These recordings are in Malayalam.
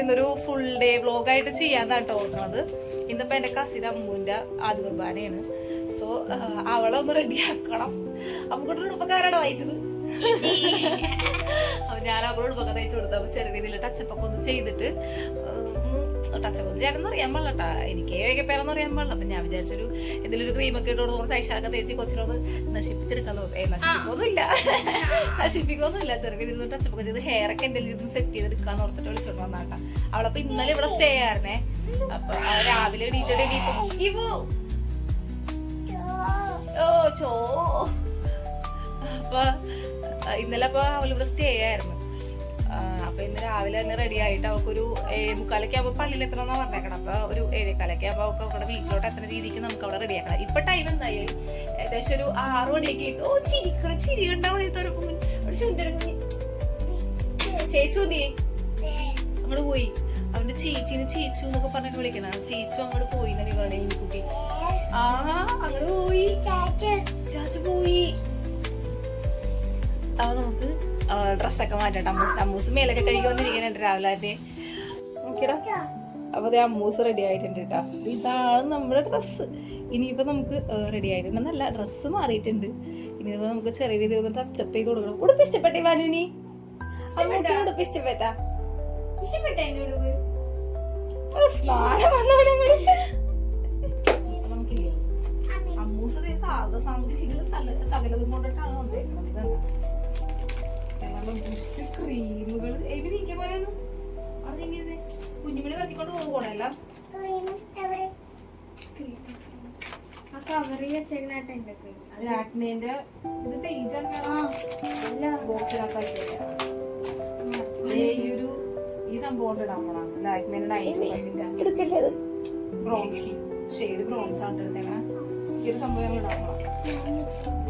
ഇന്നൊരു ഫുൾ ഡേ വ്ലോഗായിട്ട് ചെയ്യാന്നാണ് തോന്നുന്നത് ഇന്നിപ്പോ എന്റെ കസിൻ അമ്മുവിന്റെ ആദ്യ കുർബാനയാണ്. സോ അവളെ ഒന്ന് റെഡിയാക്കണം അമ്മുക്കുട്ടി ഉടുപ്പക്കാരാണ് വായിച്ചത് അപ്പൊ ഞാൻ അവളോട് ഉടുപ്പൊക്കെ തയ്ച്ചു കൊടുത്തു അപ്പൊ ചെറിയ രീതിയിൽ ടച്ചപ്പൊക്കെ ഒന്ന് ചെയ്തിട്ട് ടച്ചപ്പ് അപ്പ് ചേട്ടൻ അറിയാൻ പാടില്ലട്ടാ എനിക്ക് വേഗപ്പേരെന്ന് അറിയാൻ പാടില്ല. അപ്പൊ ഞാൻ വിചാരിച്ചൊരു ഇതിലൊരു ക്രീമൊക്കെ ഇട്ട് കൊടുത്ത് കുറച്ച് ഐഷാരൊക്കെ തേച്ച് കൊച്ചിനോട് നശിപ്പിച്ചെടുക്കാൻ ഏ നശിപ്പിക്കൊന്നുമില്ല നശിപ്പിക്കൊന്നുമില്ല ചെറിയ ഇതിൽ ടച്ചപ്പ് ഒക്കെ ചെയ്ത് ഹെയർ ഒക്കെ എന്തെങ്കിലും സെറ്റ് ചെയ്തെടുക്കാന്ന് ഓർത്തിട്ട് വിളിച്ചോണ്ട് വന്നാട്ടാ. അവളപ്പോ ഇന്നലെ ഇവിടെ സ്റ്റേ ആയിരുന്നേ. അപ്പൊ രാവിലെ എണീറ്റോടെ ഇവു! ഓ ചോ. അപ്പൊ ഇന്നലെ അപ്പൊ അവളിവിടെ സ്റ്റേ ആയിരുന്നു. അപ്പൊ ഇന്ന് രാവിലെ തന്നെ റെഡി ആയിട്ട് അവൾക്കൊരു ഏഴ് മുക്കാലൊക്കെ ആകുമ്പോൾ പള്ളിയിൽ എത്തണമെന്നാ പറഞ്ഞേക്കണം. അപ്പൊ ഒരു ഏഴേക്കാലൊക്കെ ആകുമ്പോൾ അവൾക്ക് അവിടെ വീട്ടിലോട്ട് എത്തുന്ന രീതിക്ക് നമുക്ക് അവിടെ റെഡി ആക്കണം. ഇപ്പൊ ടൈം എന്തായി? ഏകദേശം ഒരു ആറു മണിയൊക്കെ ഓ ചിരിക്കണ ചിരി കണ്ടാ ചേച്ചു നീ അങ്ങോട്ട് പോയി. അവന്റെ ചേച്ചിനെ ചേച്ചു എന്നൊക്കെ പറഞ്ഞിട്ട് വിളിക്കണം. ചേച്ചു അങ്ങോട്ട് പോയി ഈ കുട്ടി? ആ അങ്ങോട്ട് പോയി. ഡ്രസ്സൊക്കെ മാറ്റട്ടെ അമ്മൂസ് അമ്മൂസ് മേലൊക്കെ കഴുകി വന്നിരിക്കുന്നുണ്ട് രാവിലെ തന്നെ അപ്പൊ ദേ അമ്മൂസ് റെഡി ആയിട്ടുണ്ട് കേട്ടോ ഇതാണ് നമ്മുടെ ഡ്രസ്സ് ഇനിയിപ്പോ നമുക്ക് റെഡി ആയിട്ടുണ്ട് നല്ല ഡ്രസ്സ് മാറിയിട്ടുണ്ട്. ഇനിയിപ്പോ നമുക്ക് ചെറിയ രീതിയിൽ ഒന്ന് ടച്ചപ്പ് ചെയ്ത് കൊടുക്കണം. ഉടുപ്പ് ഇഷ്ടപ്പെട്ടേ വാനുവിനി അമ്മൂട്ടി ഉടുപ്പ് ഇഷ്ടപ്പെട്ടാ? നമുക്കില്ലേ അമ്മൂസ് സകലതും കൊണ്ടിട്ടാണ് വന്നേക്കുന്നത് ക്രീമുകൾ പോലെ കുഞ്ഞുമണി വർക്കിക്കൊണ്ട് പോകണെല്ലാം ലാക്മേന്റെ ഇത് പേജാണ് ഈ ഒരു ഈ സംഭവം കൊണ്ട് ഇടാൻ പോണാണ് ലാക്മേന്റെ നൈറ്റ് ബ്രോൺസ് ഷെയ്ഡ് ബ്രോൺസ് ആണ് എടുത്തേക്കണ. ഈ ഒരു സംഭവം ഇടാൻ പോണാം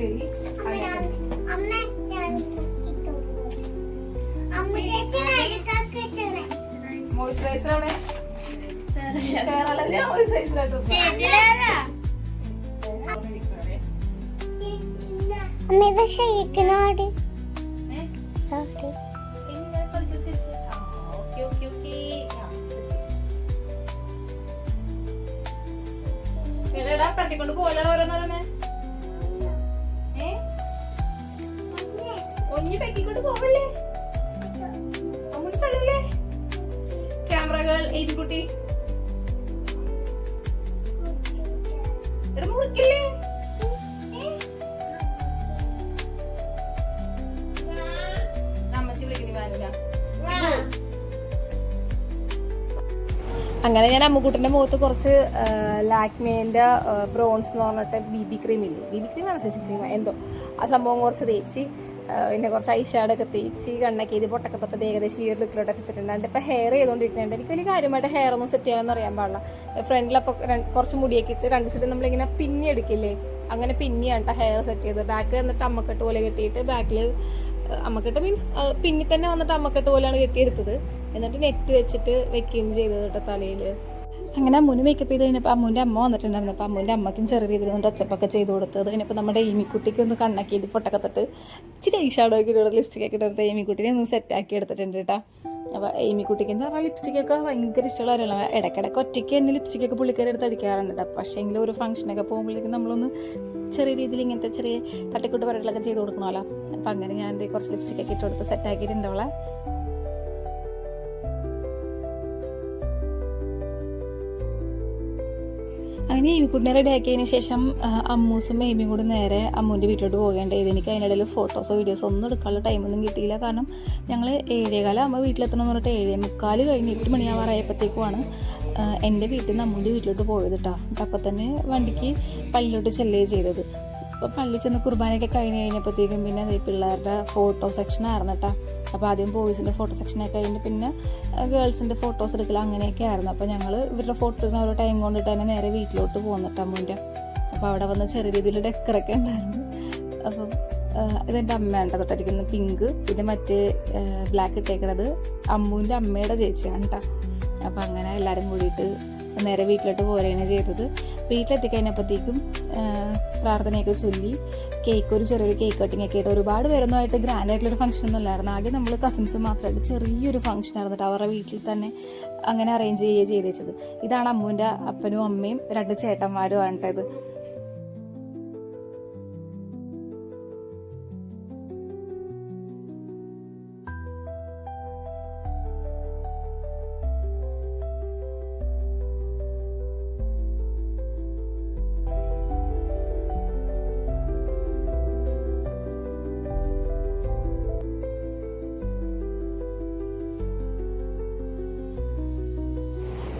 എവിടെയാണ് മോയിസ്ചറൈസർ അവിടെ കേരളത്തിലെ മോയിസ്ചറൈസർ അമ്മ ഷെയ്ക്കിനോട് പറ്റിക്കൊണ്ട് പോലെ ഓരോന്നോരോന്നെ. ഒഞ്ഞി പെക്കിക്കൊണ്ട് പോവല്ലേ? അമ്മ സ്ഥലമില്ലേ? ക്യാമറകൾ ഏറ്റുകുട്ടി എടാ മുറിക്കില്ലേ? അമ്മച്ചി വിളിക്കുന്നു വാനുല അങ്ങനെ ഞാൻ അമ്മുക്കുട്ടന്റെ മുഖത്ത് കുറച്ച് ലാക്മേന്റെ ബ്രോൺസ് എന്ന് പറഞ്ഞിട്ട് ബി ബി ക്രീം ഇല്ലേ? ബി ബി ആണ് സി സി ക്രീം എന്തോ. ആ സംഭവം കുറച്ച് തേച്ച് പിന്നെ കുറച്ച് ഐഷാഡൊക്കെ തേച്ച് കണ്ണൊക്കെ ഇത് പൊട്ടൊക്കെ തൊട്ട് ഏകദേശം ഈ ഒരു ലുക്കിലോട്ട് എത്തിച്ചിട്ടുണ്ട്. ഇപ്പോൾ ഹെയർ ചെയ്തുകൊണ്ടിരിക്കുന്നുണ്ട് എനിക്ക് വലിയ കാര്യമായിട്ട് ഹെയർ ഒന്നും സെറ്റ് ചെയ്യാനൊന്നും അറിയാൻ പാടില്ല. ഫ്രണ്ടിലപ്പോൾ കുറച്ച് മുടിയൊക്കെ ഇട്ട് രണ്ട് സൈഡ് നമ്മളിങ്ങനെ പിന്നി എടുക്കില്ലേ? അങ്ങനെ പിന്നിയാണ് ഹെയർ സെറ്റ് ചെയ്ത് ബാക്കിൽ എന്നിട്ട് അമ്മക്കെട്ട് പോലെ കെട്ടിയിട്ട് ബാക്കിൽ അമ്മക്കെട്ട് മീൻസ് പിന്നി തന്നെ വന്നിട്ട് അമ്മക്കെട്ട് പോലെയാണ് കെട്ടിയെടുത്തത്. എന്നിട്ട് നെറ്റ് വെച്ചിട്ട് വെക്കുകയും ചെയ്തത് കേട്ടോ തലയിൽ അങ്ങനെ അമ്മൂന് മേക്കപ്പ് ചെയ്ത് കഴിഞ്ഞപ്പോൾ അമ്മൂന്റെ അമ്മ വന്നിട്ടുണ്ടായിരുന്നു. അപ്പോൾ അമ്മൂന്റെ അമ്മയ്ക്കും ചെറിയ രീതിയിൽ ഒന്ന് ടച്ചപ്പൊക്കെ ചെയ്ത് കൊടുത്തത്. കഴിഞ്ഞപ്പോൾ നമ്മുടെ ഈമിക്കുട്ടിക്ക് ഒന്ന് കണ്ണാക്കി ഇത് പൊട്ടൊക്കെ തൊട്ട് ഇച്ചിരി ഐഷാഡോ ഒക്കെ ഇട്ട് ലിപ്സ്റ്റിക് ഒക്കെ ഇട്ടെടുത്ത് ഈമിക്കുട്ടിനെ ഒന്ന് സെറ്റ് ആക്കി എടുത്തിട്ടുണ്ട് കേട്ടോ. അപ്പോൾ ഈമിക്കുട്ടിക്ക് എന്ന് പറഞ്ഞാൽ ലിപ്സ്റ്റിക്കൊക്കെ ഭയങ്കര ഇഷ്ടമുള്ള കാര്യങ്ങളാണ് ഇടയ്ക്കിടയ്ക്ക് ഒറ്റയ്ക്ക് തന്നെ ലിപ്സ്റ്റിക്കൊക്കെ പുള്ളിക്കാരി എടുത്ത് അടിക്കാറുണ്ട് കേട്ടോ. പക്ഷേ എങ്കിലും ഒരു ഫംഗ്ഷനൊക്കെ പോകുമ്പോഴേക്കും നമ്മളൊന്ന് ചെറിയ രീതിയിൽ ഇങ്ങനത്തെ ചെറിയ തട്ടിക്കൂട്ട് പരിപാടികളൊക്കെ ചെയ്ത് കൊടുക്കണമല്ലോ. അപ്പോൾ അങ്ങനെ ഞാൻ കുറച്ച് ലിപ്സ്റ്റിക്കൊക്കെ ഇട്ടുകൊടുത്ത് കൊടുത്ത് സെറ്റാക്കിയിട്ടുണ്ട് അങ്ങനെ എമിക്കുട്ടിനെ റെഡി ആക്കിയതിന് ശേഷം അമ്മൂസും എമിയും കൂടി നേരെ അമ്മൂന്റെ വീട്ടിലോട്ട് പോകേണ്ടത് എനിക്ക് അതിനിടയിൽ ഫോട്ടോസോ വീഡിയോസോ ഒന്നും എടുക്കാനുള്ള ടൈമൊന്നും കിട്ടിയില്ല. കാരണം ഞങ്ങൾ ഏഴേകാലം അമ്മ വീട്ടിലെത്തണം എന്ന് പറഞ്ഞിട്ട് ഏഴേ മുക്കാൽ കഴിഞ്ഞ് എട്ട് മണിയാവാറായപ്പോഴത്തേക്കുമാണ് എന്റെ വീട്ടിൽ നിന്ന് അമ്മൂന്റെ വീട്ടിലോട്ട് പോയത് കേട്ടോ അപ്പം തന്നെ വണ്ടിക്ക് പള്ളിയിലോട്ട് ചെല്ലുകയും ചെയ്തത്. അപ്പോൾ പള്ളി ചെന്ന് കുർബാനയൊക്കെ കഴിഞ്ഞ് കഴിഞ്ഞപ്പോഴത്തേക്കും പിന്നെ ഈ പിള്ളേരുടെ ഫോട്ടോ സെക്ഷൻ ആയിരുന്നു കേട്ടോ അപ്പോൾ ആദ്യം ബോയ്സിന്റെ ഫോട്ടോ സെക്ഷനൊക്കെ കഴിഞ്ഞ് പിന്നെ ഗേൾസിന്റെ ഫോട്ടോസ് എടുക്കൽ അങ്ങനെയൊക്കെ ആയിരുന്നു. അപ്പോൾ ഞങ്ങൾ ഇവരുടെ ഫോട്ടോ എടുക്കുന്ന ഓരോ ടൈം കൊണ്ടിട്ട് തന്നെ നേരെ വീട്ടിലോട്ട് പോകുന്നിട്ട് അമ്മൂന്റെ അപ്പോൾ അവിടെ വന്ന ചെറിയ രീതിയിൽ ഡെക്കറൊക്കെ ഉണ്ടായിരുന്നു. അപ്പം ഇതെന്റെ അമ്മയാണ് തൊട്ടടിക്കുന്ന പിങ്ക് പിന്നെ മറ്റേ ബ്ലാക്ക് ഇട്ടേക്കണത് അമ്മൂന്റെ അമ്മയുടെ ചേച്ചിയാണ് കേട്ടോ അപ്പോൾ അങ്ങനെ എല്ലാവരും കൂടിയിട്ട് നേരെ വീട്ടിലോട്ട് പോരുകയാണ് ചെയ്തത്. വീട്ടിലെത്തിക്കഴിഞ്ഞപ്പോഴത്തേക്കും പ്രാർത്ഥനയൊക്കെ ചൊല്ലി കേക്ക് ഒരു ചെറിയൊരു കേക്ക് കട്ടിംഗ് ഒക്കെ ആയിട്ട് ഒരുപാട് പേരൊന്നും ആയിട്ട് ഗ്രാൻഡ് ആയിട്ടുള്ളൊരു ഫംഗ്ഷൻ ഒന്നും അല്ലായിരുന്നു ആകെ നമ്മൾ കസിൻസ് മാത്രമായിട്ട് ചെറിയൊരു ഫംഗ്ഷൻ ആയിരുന്നിട്ട് അവരുടെ വീട്ടിൽ തന്നെ അങ്ങനെ അറേഞ്ച് ചെയ്യുകയാണ് ചെയ്തേച്ചത്. ഇതാണ് അമ്മുവിന്റെ അപ്പനും അമ്മയും രണ്ട് ചേട്ടന്മാരും ആണ് ട്ടോ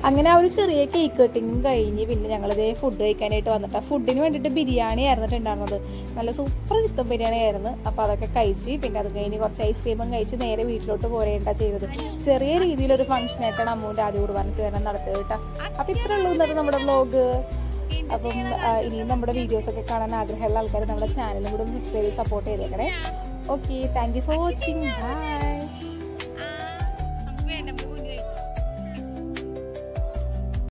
അങ്ങനെ ആ ഒരു ചെറിയ കേക്ക് കട്ടിങ് കഴിഞ്ഞ് പിന്നെ ഞങ്ങളിതേ ഫുഡ് കഴിക്കാനായിട്ട് വന്നിട്ട് ഫുഡിന് വേണ്ടിയിട്ട് ബിരിയാണി ആയിരുന്നിട്ടുണ്ടായിരുന്നത് നല്ല സൂപ്പർ ചിക്കൻ ബിരിയാണി ആയിരുന്നു. അപ്പോൾ അതൊക്കെ കഴിച്ച് പിന്നെ അത് കഴിഞ്ഞ് കുറച്ച് ഐസ്ക്രീമും കഴിച്ച് നേരെ വീട്ടിലോട്ട് പോരേണ്ട ചെയ്തത്. ചെറിയ രീതിയിലൊരു ഫംഗ്ഷൻ ആയിട്ടാണ് അമ്മൂന്റെ ആദ്യ കുർബാന സ്വീകരണം നടത്തിയത് കേട്ടോ അപ്പോൾ ഇത്രേ ഉള്ളൂ എന്നിട്ട് നമ്മുടെ വ്ലോഗ് അപ്പം ഇനിയും നമ്മുടെ വീഡിയോസൊക്കെ കാണാൻ ആഗ്രഹമുള്ള ആൾക്കാർ നമ്മുടെ ചാനലും കൂടെ സബ്സ്ക്രൈബ് സപ്പോർട്ട് ചെയ്തേക്കണേ okay thank you for watching bye